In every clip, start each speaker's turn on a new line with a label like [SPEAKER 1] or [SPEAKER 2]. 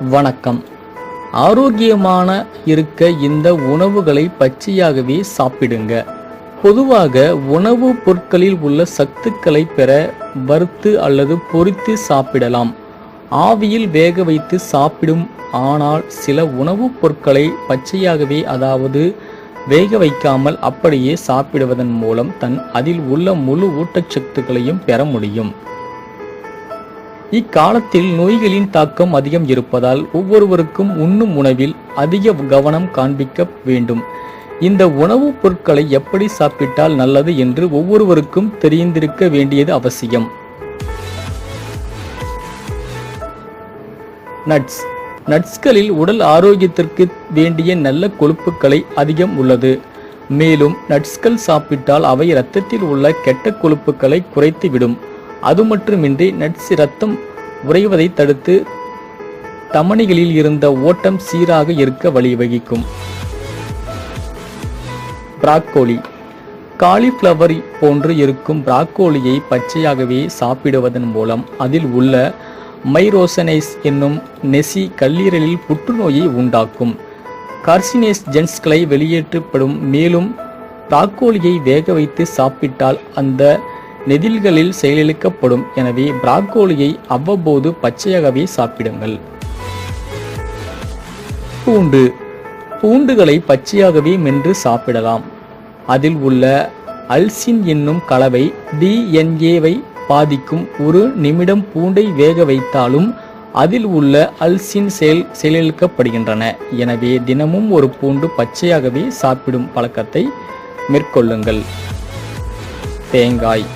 [SPEAKER 1] வணக்கம். ஆரோக்கியமான இருக்க இந்த உணவுகளை பச்சையாகவே சாப்பிடுங்க. பொதுவாக உணவுப் பொருட்களில் உள்ள சத்துக்களை பெற வறுத்து அல்லது பொறித்து சாப்பிடலாம். ஆவியில் வேக வைத்து சாப்பிடும் ஆனால் சில உணவுப் பொருட்களை பச்சையாகவே அதாவது வேக வைக்காமல் அப்படியே சாப்பிடுவதன் மூலம் தன் அதில் உள்ள முழு ஊட்டச்சத்துக்களையும் பெற முடியும். இக்காலத்தில் நோய்களின் தாக்கம் அதிகம் இருப்பதால் ஒவ்வொருவருக்கும் உண்ணும் உணவில் அதிக கவனம் காண்பிக்க வேண்டும். இந்த உணவுப் பொருட்களை எப்படி சாப்பிட்டால் நல்லது என்று ஒவ்வொருவருக்கும் தெரிந்திருக்க வேண்டியது அவசியம். நட்ஸ். நட்ஸ்களில் உடல் ஆரோக்கியத்திற்கு வேண்டிய நல்ல கொழுப்புக்களை அதிகம் உள்ளது. மேலும் நட்ஸ்கள் சாப்பிட்டால் அவை இரத்தத்தில் உள்ள கெட்ட கொழுப்புக்களை குறைத்துவிடும். அது மட்டுமின்றி நட்ஸ் ரத்தம் உறைவதை தடுத்து தமணிகளில் இருந்த ஓட்டம் சீராக இருக்க வழிவகிக்கும். பிராக்கோலி. காலிஃப்ளவர் போன்று இருக்கும் பிராக்கோலியை பச்சையாகவே சாப்பிடுவதன் மூலம் அதில் உள்ள மைரோசனைஸ் என்னும் நெசி கல்லீரலில் புற்றுநோயை உண்டாக்கும். கார்சினேஸ் ஜென்ஸ்களை வெளியேற்றப்படும் மேலும் பிராக்கோலியை வேக வைத்து சாப்பிட்டால் அந்த நெதில்களில் செயலிழக்கப்படும் எனவே பிராக்கோலியை அவ்வப்போது பச்சையாகவே சாப்பிடுங்கள். பூண்டு. பூண்டுகளை பச்சையாகவே மென்று சாப்பிடலாம். அதில் உள்ள அல்சின் என்னும் கலவை டிஎன்ஏவை பாதிக்கும் ஒரு நிமிடம் பூண்டை வேக வைத்தாலும் அதில் உள்ள அல்சின் செயல் செயலிழக்கப்படுகின்றன. எனவே தினமும் ஒரு பூண்டு பச்சையாகவே சாப்பிடும் பழக்கத்தை மேற்கொள்ளுங்கள். தேங்காய்.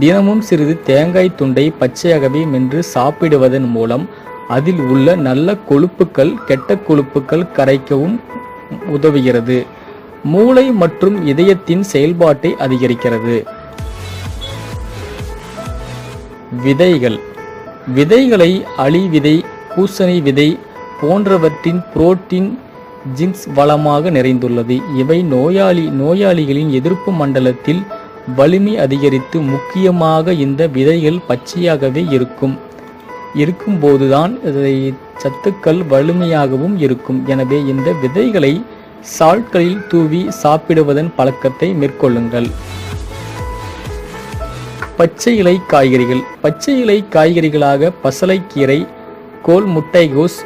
[SPEAKER 1] தினமும் சிறிது தேங்காய் துண்டை பச்சையாகவே மென்று சாப்பிடுவதன் மூலம் அதில் உள்ள நல்ல கொழுப்புக்கள் கெட்ட கொழுப்புக்கள் கரைக்கவும் உதவுகிறது. மூளை மற்றும் இதயத்தின் செயல்பாட்டை அதிகரிக்கிறது. விதைகள். விதைகளை அழி விதை பூசணி விதை போன்றவற்றின் புரோட்டீன் ஜிங்ஸ் வளமாக நிறைந்துள்ளது. இவை நோயாளி நோயாளிகளின் எதிர்ப்பு மண்டலத்தில் வலிமை அதிகரித்து முக்கியமாக இந்த விதைகள் பச்சையாகவே இருக்கும். இருக்கும்போதுதான் இதை சத்துக்கள் வலிமையாகவும் இருக்கும். எனவே இந்த விதைகளை சால்ட்களில் தூவி சாப்பிடுவதன் பழக்கத்தை மேற்கொள்ளுங்கள். பச்சை இலை காய்கறிகள். பச்சை இலை காய்கறிகளாக பசலைக்கீரை கோல் முட்டைகோஸ்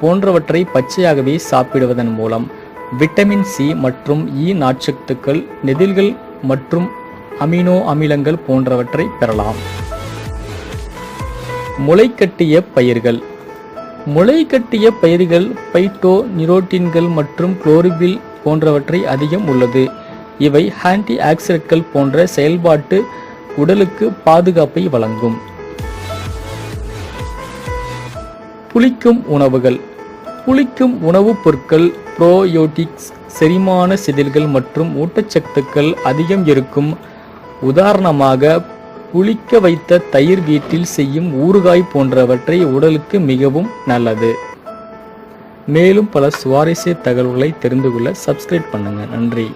[SPEAKER 1] போன்றவற்றை பச்சையாகவே சாப்பிடுவதன் மூலம் விட்டமின் சி மற்றும் இ நார்ச்சத்துக்கள் நெதில்கள் மற்றும் அமினோ அமிலங்கள் போன்றவற்றை பெறலாம். முளைக்கட்டிய பயிர்கள். முளைக்கட்டிய பயிர்கள் பைட்டோ நிரோட்டின்கள் மற்றும் குளோரிபில் போன்றவற்றை அதிகம் உள்ளது. இவை ஆன்டி ஆக்சிடென்ட்கள் போன்ற செயல்பாட்டு உடலுக்கு பாதுகாப்பை வழங்கும். புளிக்கும் உணவுகள். புளிக்கும் உணவுப் பொருட்கள் ப்ரோயோட்டிக்ஸ் செரிமான செதில்கள் மற்றும் ஊட்டச்சத்துக்கள் அதிகம் இருக்கும். உதாரணமாக புளிக்க வைத்த தயிர் வீட்டில் செய்யும் ஊறுகாய் போன்றவற்றை உடலுக்கு மிகவும் நல்லது. மேலும் பல சுவாரஸ்ய தகவல்களை தெரிந்து கொள்ள சப்ஸ்கிரைப் பண்ணுங்கள் நன்றி.